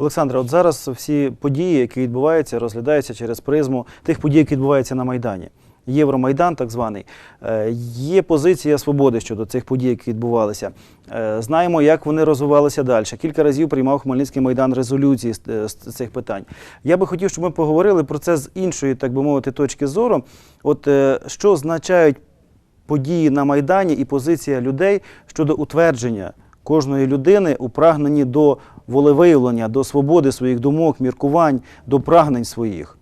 Олександре, от зараз всі події, які відбуваються, розглядаються через призму тих подій, які відбуваються на Майдані. Євромайдан, так званий, Е, є позиція свободи щодо цих подій, які відбувалися. Е, Знаємо, як вони розвивалися далі. Кілька разів приймав Хмельницький майдан резолюції з, е, цих питань. Я би хотів, щоб ми поговорили про це з іншої, так би мовити, точки зору. От що означають події на Майдані і позиція людей щодо утвердження кожної людини у прагненні до волевиявлення, до свободи своїх думок, міркувань, до прагнень своїх.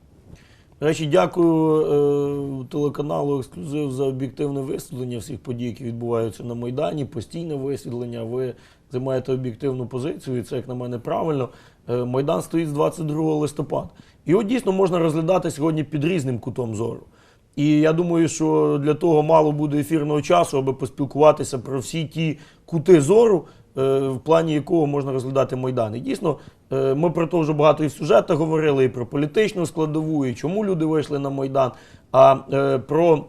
До речі, дякую е, телеканалу Ексклюзив за об'єктивне висвітлення всіх подій, які відбуваються на Майдані, постійне висвітлення. Ви займаєте об'єктивну позицію, і це, як на мене, правильно. Е, Майдан стоїть з 22 листопада. Його дійсно можна розглядати сьогодні під різним кутом зору. І я думаю, що для того мало буде ефірного часу, аби поспілкуватися про всі ті кути зору, в плані якого можна розглядати Майдан. І дійсно, е, ми про те вже багато і в сюжетах говорили, і про політичну складову, і чому люди вийшли на Майдан, а е, про,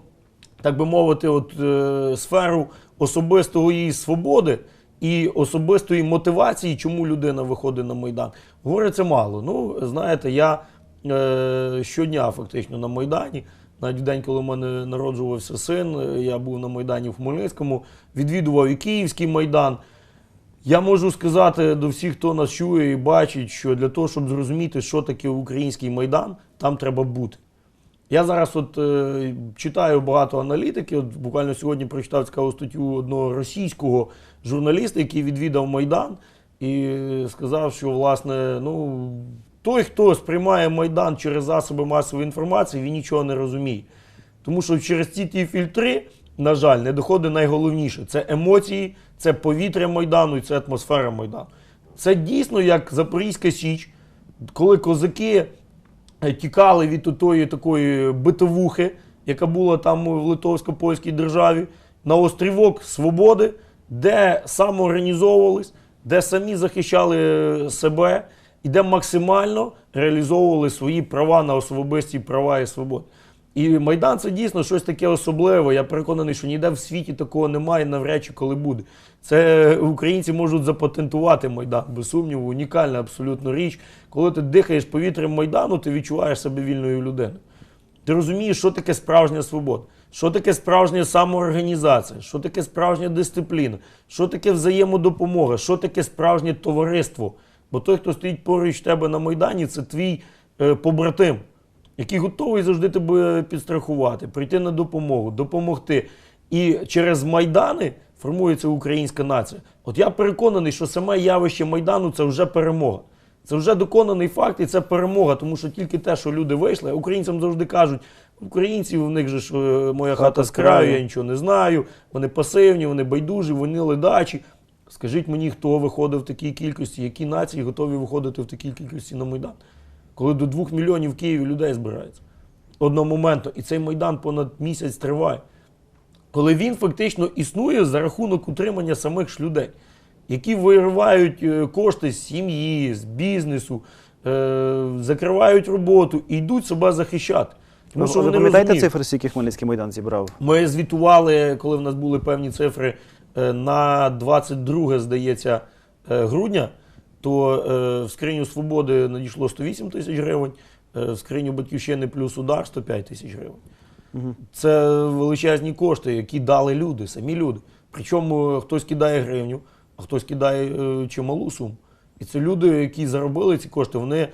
так би мовити, от, е, сферу особистого її свободи і особистої мотивації, чому людина виходить на Майдан. Говориться мало. Ну, знаєте, я е, щодня фактично на Майдані. Навіть в день, коли в мене народжувався син, е, я був на Майдані в Хмельницькому, відвідував і Київський Майдан. Я можу сказати до всіх, хто нас чує і бачить, що для того, щоб зрозуміти, що таке український майдан, там треба бути. Я зараз от е, читаю багато аналітики. От буквально сьогодні прочитав цікаву статтю одного російського журналіста, який відвідав Майдан, і сказав, що власне, ну той, хто сприймає Майдан через засоби масової інформації, він нічого не розуміє. Тому що через ці ті фільтри, на жаль, не доходить найголовніше. Це емоції, це повітря Майдану і це атмосфера Майдану. Це дійсно як Запорізька Січ, коли козаки е, тікали від тої такої битовухи, яка була там в Литовсько-Польській державі, на острівок свободи, де самоорганізовувались, де самі захищали е, себе і де максимально реалізовували свої права на особисті права і свободи. І Майдан це дійсно щось таке особливе. Я переконаний, що ніде в світі такого немає, навряд чи коли буде. Це українці можуть запатентувати Майдан, без сумніву, унікальна абсолютно річ. Коли ти дихаєш повітрям Майдану, ти відчуваєш себе вільною людиною. Ти розумієш, що таке справжня свобода, що таке справжня самоорганізація, що таке справжня дисципліна, що таке взаємодопомога, що таке справжнє товариство. Бо той, хто стоїть поруч тебе на Майдані, це твій е, побратим, який готовий завжди тебе підстрахувати, прийти на допомогу, допомогти. І через Майдани формується українська нація. От я переконаний, що саме явище Майдану це вже перемога. Це вже доконаний факт, і це перемога, тому що тільки те, що люди вийшли, українцям завжди кажуть, українці в них же ж е, моя хата, Хата з краю. я нічого не знаю. Вони пасивні, вони байдужі, вони ледачі. Скажіть мені, хто виходив в такій кількості, які нації готові виходити в такій кількості на Майдан? Коли до двох мільйонів в Києві людей збирається одномоментно, і цей Майдан понад місяць триває. Коли він фактично існує за рахунок утримання самих ж людей, які виривають е, кошти з сім'ї, з бізнесу, е, закривають роботу і йдуть себе захищати. Тому що ви вони пам'ятаєте цифри, скільки Хмельницький майдан зібрав? ми звітували, коли в нас були певні цифри е, на 22, здається, грудня, то е, в скриню свободи надійшло 108 тисяч гривень, е, в скриню батьківщини плюс удар 105 тисяч гривень. Це величезні кошти, які дали люди, самі люди. Причому хтось кидає гривню, а хтось кидає е, чималу суму. І це люди, які заробили ці кошти, вони е,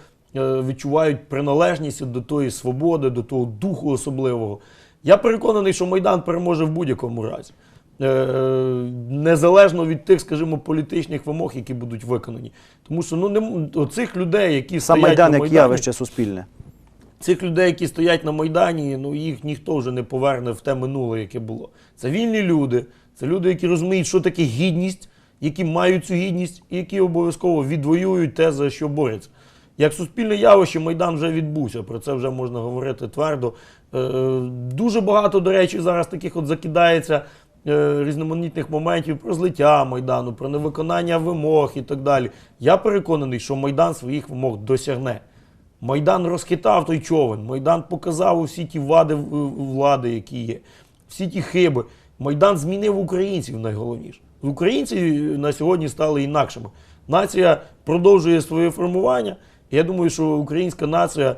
відчувають приналежність до тої свободи, до того духу особливого. Я переконаний, що Майдан переможе в будь-якому разі. Е, Незалежно від тих, скажімо, політичних вимог, які будуть виконані. Тому що ну, не, оцих людей, які Сам стоять майдан на як явище суспільне. Цих людей, які стоять на Майдані, ну їх ніхто вже не поверне в те минуле, яке було. Це вільні люди, це люди, які розуміють, що таке гідність, які мають цю гідність, і які обов'язково відвоюють те, за що борються. Як суспільне явище, Майдан вже відбувся, про це вже можна говорити твердо. Е, Дуже багато, до речі, зараз таких от закидається різноманітних моментів про злиття Майдану, про невиконання вимог і так далі. Я переконаний, що Майдан своїх вимог досягне. Майдан розхитав той човен, Майдан показав усі ті вади влади, які є, всі ті хиби. Майдан змінив українців найголовніше. Українці на сьогодні стали інакшими. Нація продовжує своє формування. Я думаю, що українська нація е,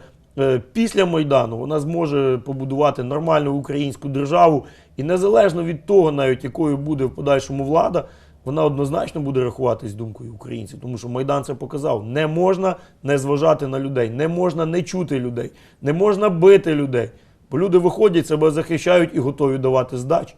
після Майдану вона зможе побудувати нормальну українську державу. І незалежно від того, навіть якою буде в подальшому влада, вона однозначно буде рахуватись думкою українців. Тому що Майдан це показав. Не можна не зважати на людей, не можна не чути людей, не можна бити людей. Бо люди виходять, себе захищають і готові давати здачі.